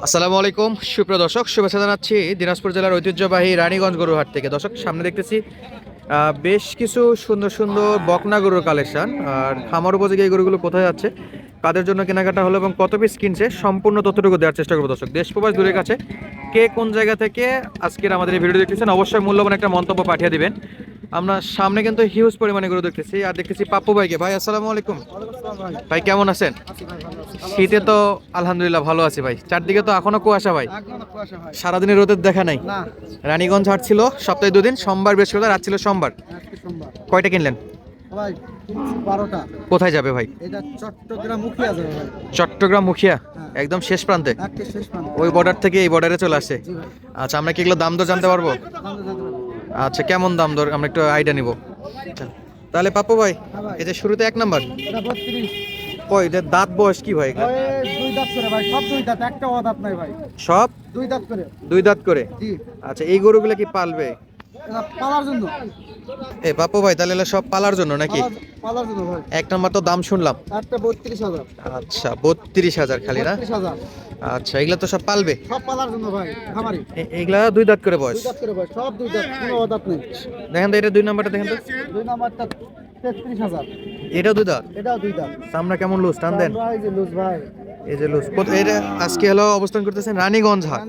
আসসালামু আলাইকুম। সুপ্রিয় দর্শক, শুভেচ্ছা জানাচ্ছি দিনাজপুর জেলার ঐতিহ্যবাহী রানীগঞ্জ গরুহাট থেকে। দর্শক, সামনে দেখতেছি বেশ কিছু সুন্দর সুন্দর বকনা গরুর কালেকশন। আর খামার উপযোগী এই গরুগুলো কোথায় যাচ্ছে কাদের জন্য কেনাকাটা হলো এবং কত পিস কিনছে, সম্পূর্ণ তথ্যটুকু দেওয়ার চেষ্টা করব দর্শক। দেশ প্রবাস দূরের কাছে, কে কোন জায়গা থেকে আজকের আমাদের এই ভিডিও দেখতেছেন, অবশ্যই মূল্যবান একটা মন্তব্য পাঠিয়ে দিবেন। আমরা সামনে কিন্তু হিউজ পরিমাণে গরু দেখতেছি আর দেখতেছি পাপ্পু ভাইকে। ভাই আসসালামু আলাইকুম। ভাই কেমন আছেন? শীতে তো আলহামদুলিল্লাহ ভালো আছি ভাই। চারদিকে তো এখনও কুয়াশা ভাই। সারাদিনের রোদের দেখা নাই। রানীগঞ্জ হাট ছিল সপ্তাহে দুদিন সোমবার বৃহস্পতিবার রাত ছিল সোমবার। কয়টা কিনলেন? কোথায় যাবে ভাই? চট্টগ্রাম মুখিয়া হ্যাঁ। একদম শেষ প্রান্তে? ওই বর্ডার থেকে এই বর্ডারে চলে আসে। আচ্ছা আমরা কি এগুলো দাম জানতে জানতে পারব। আচ্ছা কেমন দাম দর? আমরা একটু আইডিয়া নিব। তাহলে পাপ্পু ভাই এই যে শুরুতে এক নাম্বার। কই যে দাঁত বয়স কি ভাই? দুই দাঁত করে ভাই সব দুই দাঁত একটা দাঁত নাই ভাই। সব? দুই দাঁত করে। দুই দাঁত করে? জি। আচ্ছা এই গরুগুলো কি পালবে? পালার জন্য। এ ভাই তাহলে এগুলো সব পালার জন্য নাকি? পালার- পালার জন্য ভাই। এক নাম্বার তো দাম শুনলাম। একটা বত্রিশ হাজার। আচ্ছা বত্রিশ হাজার খালি না? আচ্ছা এগুলা তো সব পালবে? সব পালার জন্য ভাই খামারি। এগুলা দুই দাঁত করে বয়স? দুই দাঁত করে ভাই সব দুই দাঁত কোনো দাঁত নেই। দেখেন তো এটা দুই নাম্বারটা দেখেন তো। দুই নাম্বারটা তেত্রিশ হাজার। এটাও দুই দাঁত? এটাও দুই দাঁত। সামনে কেমন লুজ টান দেন। ভাই যে লুজ ভাই। এই যে লুজ এটা আজকে হলো অবস্থান করতেছেন রানীগঞ্জ হাট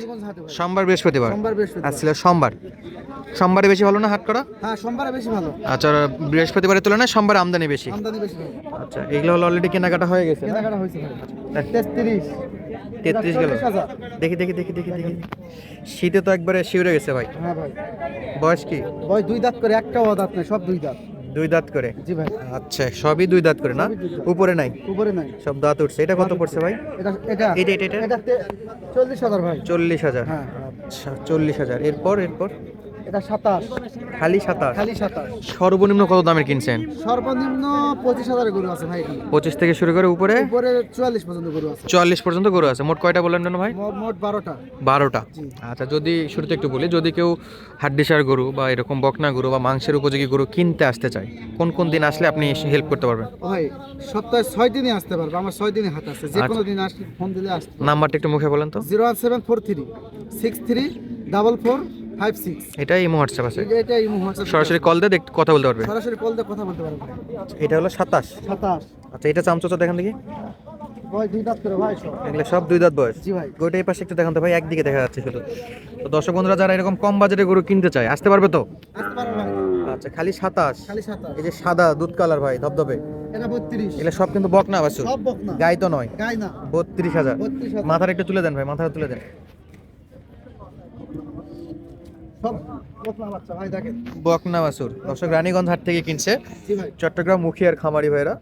সোমবার বৃহস্পতিবার। সোমবার বৃহস্পতিবার। আজ সোমবার। সোমবারে বেশি ভালো না হাট করা? হ্যাঁ সোমবারে বেশি ভালো। আচ্ছা বৃহস্পতিবারের তুলনায় সোমবার আমদানি বেশি। আমদানি বেশি আচ্ছা এগুলো হলো অলরেডি কেনাকাটা হয়ে গেছে কেনাকাটা হয়েছে ভাই তেত্রিশ। তেত্রিশ গেল। দেখি দেখি দেখি দেখি দেখি। শীতে তো একবারে শিউরে গেছে ভাই। হ্যাঁ ভাই। বয়স কি? বয়স দুই দাঁত করে একটা ও দাঁত নেই সব দুই দাঁত। দুই দাঁত করে? জি ভাই। আচ্ছা সবই দুই দাঁত করে না। উপরে নাই? উপরে নাই। সব দাঁত উঠছে। এটা কত পড়ছে ভাই? এটা এটা। এটা, এটা, এটা? এটা তে- চল্লিশ হাজার ভাই। চল্লিশ হাজার। হ্যাঁ। আচ্ছা চল্লিশ হাজার। এরপর এরপর? এটা সাতাশ। খালি সাতাশ? খালি সাতাশ। সর্বনিম্ন কত দামের কিনছেন? সর্বনিম্ন পঁচিশ হাজার গরু আছে ভাই পঁচিশ থেকে শুরু করে উপরে? উপরে চুয়াল্লিশ পর্যন্ত গরু আছে। চুয়াল্লিশ পর্যন্ত গরু আছে। মোট কয়টা বললেন না ভাই? মোট বারোটা। বারোটা। আচ্ছা যদি শুরুতে একটু বলি যদি কেউ হাড্ডিসার গরু বা এরকম বকনা গরু বা মাংসের উপযোগী গরু কিনতে আসতে চায় কোন কোন দিন আসলে আপনি হেল্প করতে পারবেন? ভাই সপ্তাহে ছয় দিনে আসতে পারবে। আমার ছয় দিনে হাট আছে। যে আচ্ছা। কোনো দিন আসলে ফোন দিলে আসতে নাম্বারটা একটু মুখে বলেন তো। Zero one seven four three six three double four five six এটাই ইমো হোয়াটসঅ্যাপ আছে। এটা এই হোয়াটসঅ্যাপ। সরাসরি কল দিয়ে কথা বলতে পারবে। সরাসরি কল দিয়ে কথা বলতে পারবে। এটা হলো সাতাশ। সাতাশ। আচ্ছা এটা চামচোচা দেখেন দেখি। ভাই দুই দাঁত করে ভাই সব এগুলো সব দুই দাঁত বয়স। জি ভাই। গোটা এই পাশে একটু দেখান তো ভাই একদিকে দেখা যাচ্ছে শুধু। তো দর্শক বন্ধুরা যারা এরকম কম বাজেটে গরু কিনতে চায় আসতে পারবে তো? আসতে পারবে আচ্ছা খালি সাতাশ। খালি সাতাশ। এই যে সাদা দুধ কালার ভাই ধবধবে। এটা সব কিন্তু বক না বাসু গাই তো নয়। গাই না। বত্রিশ হাজার। মাথার একটু তুলে দেন ভাই মাথাটা তুলে দেন সব বক না বাচ্চা ভাই দেখেন বকনা বাসুর দর্শক রানীগঞ্জ হাট থেকে কিনছে চট্টগ্রাম মুখিয়ার খামারি ভাইরা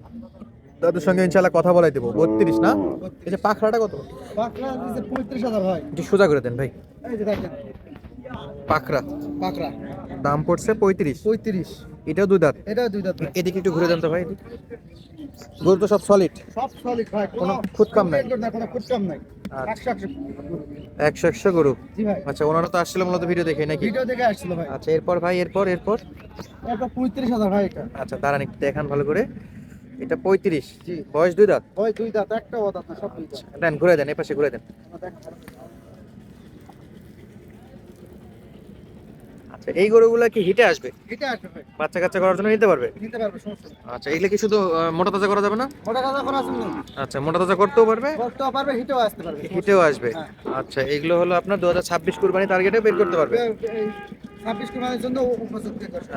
তাদের সঙ্গে ইনশাল্লাহ কথা বলাই দেবো। বত্রিশ না? এই যে পাখড়াটা কত? একটু সোজা করে দেন ভাই। পাখরা পাকড়া দাম পড়ছে পঁয়ত্রিশ। পঁয়ত্রিশ। এটাও দুই দাঁত? এটা দুই দাঁত এদিকে একটু ঘুরে দেন তো ভাই। গরু তো সব সলিড সব সলিড ভাই কোনো খুঁতকাম নাই? কোনো খুঁতকাম নাই। একশো একশো একশো গরু? আচ্ছা ওনারা তো আসছিল মূলত ভিডিও দেখে নাকি? ভিডিও দেখে আসছিল ভাই। আচ্ছা এরপর ভাই এরপর এরপর? এটা পঁয়ত্রিশ হাজার ভাই এটা। আচ্ছা দাঁড়ান একটু দেখান ভালো করে। এটা পঁয়ত্রিশ। বয়স দুই দাঁত? বয়স দুই দাঁত একটা দাঁত সব দেন ঘুরে দেন এপাশে ঘুরে দেন। আচ্ছা এই গরুগুলো কি হিটে আসবে? এটা আসবে ভাই। বাচ্চা কাচ্চা করার জন্য নিতে পারবে? নিতে পারবে সমস্যা আচ্ছা এগুলো কি শুধু মোটা তাজা করা যাবে না? ওটা কাজা করা না। আচ্ছা মোটা তাজা করতেও পারবে? করতেও পারবে হিটেও আসতে পারবে। হিটেও আসবে। হ্যাঁ। আচ্ছা এগুলো হলো আপনার দু হাজার ছাব্বিশ কুরবানি টার্গেটে বের করতে পারবে? জন্য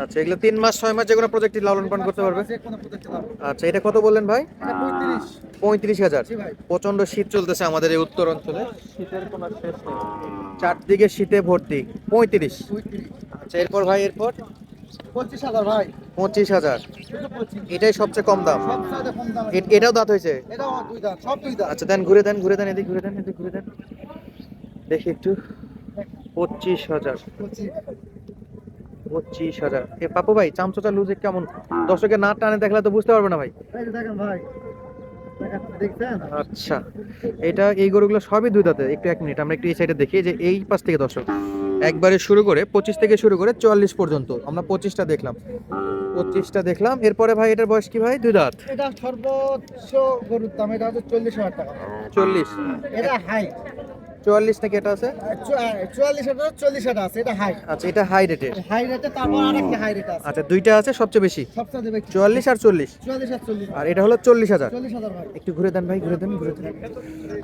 আচ্ছা এগুলো তিন মাস ছয় মাস যে কোনো প্রজেক্টে লালন পালন করতে পারবে? আচ্ছা এটা কত বললেন ভাই? পঁয়ত্রিশ। হাজার। প্রচণ্ড শীত চলতেছে আমাদের এই উত্তর অঞ্চলে। শীতের কোনো শেষ নেই। চারদিকে শীতে ভর্তি। পঁয়ত্রিশ। আচ্ছা এরপর ভাই এরপর? পঁচিশ হাজার ভাই। পঁচিশ হাজার। এটাই সবচেয়ে কম দাম। এটাও দাঁত হয়েছে? আচ্ছা দেন ঘুরে দেন ঘুরে দেন এদিকে ঘুরে দেন এদিকে ঘুরে দেন। দেখি একটু। পঁচিশ হাজার। পঁচিশ হাজার। এ পাপু ভাই চামচোচা লুজে কেমন? দর্শকের না টানে দেখলে তো বুঝতে পারবে না ভাই। আচ্ছা এটা এই গরুগুলো সবই দুই দাঁতে। একটু এক মিনিট আমরা একটু এই সাইডে দেখি যে এই পাশ থেকে দর্শক। একবারে শুরু করে পঁচিশ থেকে শুরু করে চুয়াল্লিশ পর্যন্ত। আমরা পঁচিশটা দেখলাম। পঁচিশটা দেখলাম। এরপরে ভাই এটার বয়স কি ভাই? দুই দাঁত। এটা সর্বোচ্চ গরুর দাম এটা হচ্ছে চল্লিশ হাজার টাকা। চল্লিশ। এটা হাই চুয়াল্লিশ নাকি এটা আছে? চুয়াল্লিশ হাজার চল্লিশ হাজার আছে এটা হাই আচ্ছা এটা হাই রেটের হাই রেটে তারপর আর একটা হাই রেট আছে। আচ্ছা দুইটা আছে সবচেয়ে বেশি? সবচেয়ে দেবে চুয়াল্লিশ আর চল্লিশ? চুয়াল্লিশ আর চল্লিশ। আর এটা হলো চল্লিশ হাজার। চল্লিশ হাজার ভাই। একটু ঘুরে দেন ভাই ঘুরে দেন ঘুরে দেন।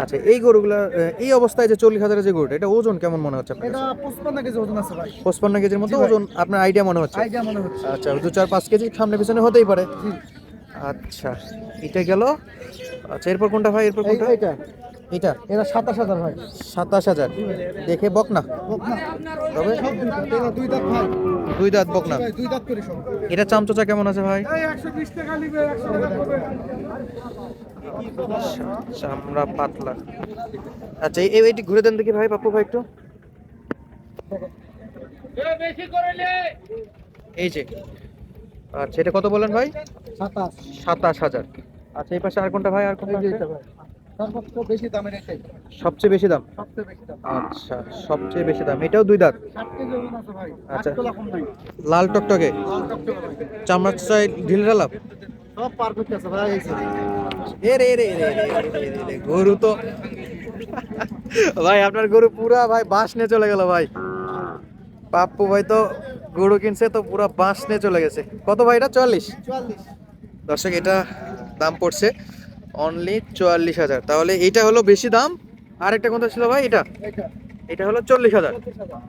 আচ্ছা এই গরুগুলা এই অবস্থায় যে চল্লিশ হাজারের যে গরুটা এটা ওজন কেমন মনে হচ্ছে আপনার এটা পঁচপান্ন কেজি ওজন আছে ভাই। পঁচপান্ন কেজির মতো ওজন আপনার আইডিয়া মনে হচ্ছে? আইডিয়া মনে হচ্ছে। আচ্ছা দু চার পাঁচ কেজি সামনে পিছনে হতেই পারে। আচ্ছা এটা গেল। আচ্ছা এরপর কোনটা ভাই? এরপর কোনটা? এইটা এটা এটা সাতাশ হাজার ভাই। সাতাশ হাজার। দেখে বক না। তবে দুই দাঁত বক না। দুই দাঁত করে সব এটা চামচোচা কেমন আছে ভাই? চামড়া পাতলা। আচ্ছা এই এইটি ঘুরে দেন দেখি ভাই পাপ্পু ভাই একটু। এই যে। আচ্ছা এটা কত বলেন ভাই? সাতাশ। সাতাশ হাজার। আচ্ছা এই পাশে আর কোনটা ভাই? আর কোনটা সবচেয়ে বেশি দাম? আচ্ছা সবচেয়ে বেশি দাম। এটাও দুই দাঁত? আচ্ছা। লাল টকটকে? চামড়ার চাই ঢিল ঢালাপ এ রে রে গরু তো। ভাই আপনার গরু পুরা ভাই বাঁশ নিয়ে চলে গেল ভাই। পাপ্পু ভাই তো গরু কিনছে তো পুরা বাঁশ নিয়ে চলে গেছে। কত ভাই এটা? চল্লিশ দর্শক এটা দাম পড়ছে। অনলি চুয়াল্লিশ হাজার। তাহলে এটা হলো বেশি দাম। আর একটা কোনটা ছিল ভাই? এটা। এটা হলো চল্লিশ হাজার।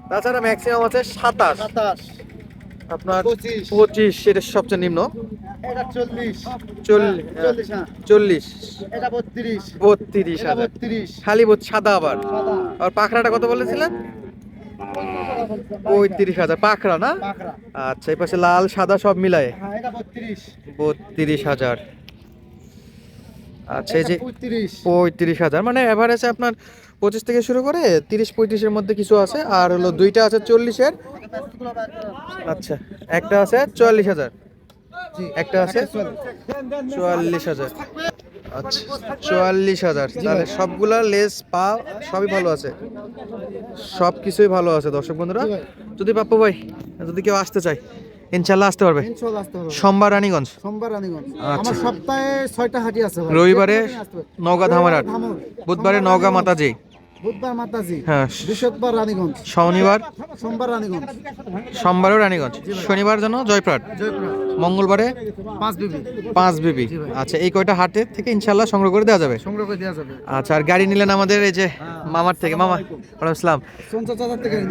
তাছাড়া ম্যাক্সিমাম আছে সাতাশ। আপনার পঁচিশ। এটা সবচেয়ে নিম্ন। চল্লিশ। হ্যাঁ এটা বত্রিশ। হাজার। খালি সাদা আবার। আর পাখরাটা কত বলেছিলেন? পঁয়ত্রিশ হাজার। পাখরা না? আচ্ছা এই পাশে লাল সাদা সব মিলায়ে। হ্যাঁ বত্রিশ হাজার। আচ্ছা এই যে পঁয়ত্রিশ। হাজার মানে এভারেজে আপনার পঁচিশ থেকে শুরু করে তিরিশ পঁয়ত্রিশের মধ্যে কিছু আছে। আর হলো দুইটা আছে চল্লিশের। আচ্ছা একটা আছে চুয়াল্লিশ হাজার। জি। একটা আছে চুয়াল্লিশ হাজার। আচ্ছা চুয়াল্লিশ হাজার। তাহলে সবগুলা লেস পা সবই ভালো আছে? সব কিছুই ভালো আছে দর্শক বন্ধুরা। যদি পাপ্পু ভাই যদি কেউ আসতে চায় ইনশাল্লাহ আসতে পারবে? সোমবার রানীগঞ্জ? আচ্ছা। আমার সপ্তাহে ছয়টা হাটি আছে রবিবারে নওগাঁ ধামারহাট বুধবারে নওগাঁ মাতাজি। বুধবার মাতাজি হ্যাঁ বৃহস্পতিবার রানীগঞ্জ। শনিবার? সোমবার রানীগঞ্জ। সোমবারও রানীগঞ্জ। শনিবার যেন জয়প্রাট। মঙ্গলবারে পাঁচ বিবি। পাঁচ বিবি। আচ্ছা এই কয়টা হাটের থেকে ইনশাল্লাহ সংগ্রহ করে দেওয়া যাবে? সংগ্রহ করে দেওয়া যাবে। আচ্ছা আর গাড়ি নিলেন আমাদের এই যে মামার থেকে মামা ওয়ালাইকুম আসসালাম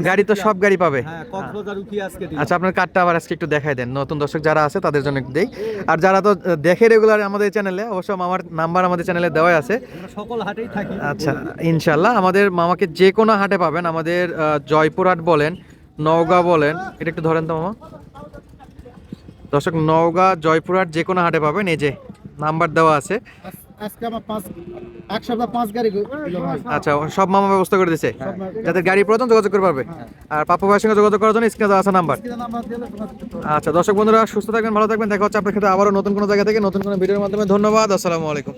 গাড়ি তো সব গাড়ি পাবে। হ্যাঁ আচ্ছা আপনার কার্ডটা আবার আজকে একটু দেখাই দেন। নতুন দর্শক যারা আছে তাদের জন্য একটু দেই। আর যারা তো দেখে রেগুলার আমাদের চ্যানেলে অবশ্য মামার নাম্বার আমাদের চ্যানেলে দেওয়াই আছে। সকল হাটেই থাকি। আচ্ছা ইনশাল্লাহ আমাদের মামাকে যে কোনো হাটে পাবেন। আমাদের জয়পুরহাট বলেন নওগাঁ বলেন এটা একটু ধরেন তো মামা। দর্শক নওগাঁ জয়পুরহাট যে কোনো হাটে পাবেন। এই যে নাম্বার দেওয়া আছে। আজকে আমার পাঁচ এক সপ্তাহ পাঁচ গাড়ি আচ্ছা সব মামা ব্যবস্থা করে মামা- যাদের গাড়ি প্রয়োজন যোগাযোগ করতে পারবে। আর পাপ্পু ভাইয়ের সঙ্গে যোগাযোগ করার জন্য স্ক্রিনে আছে নাম্বার। আচ্ছা দর্শক বন্ধুরা সুস্থ থাকবেন ভালো থাকবেন। দেখা হচ্ছে আপনার ক্ষেত্রে আবারও নতুন কোনো জায়গা থেকে নতুন কোনো ভিডিওর মাধ্যমে। ধন্যবাদ আসসালামু আলাইকুম।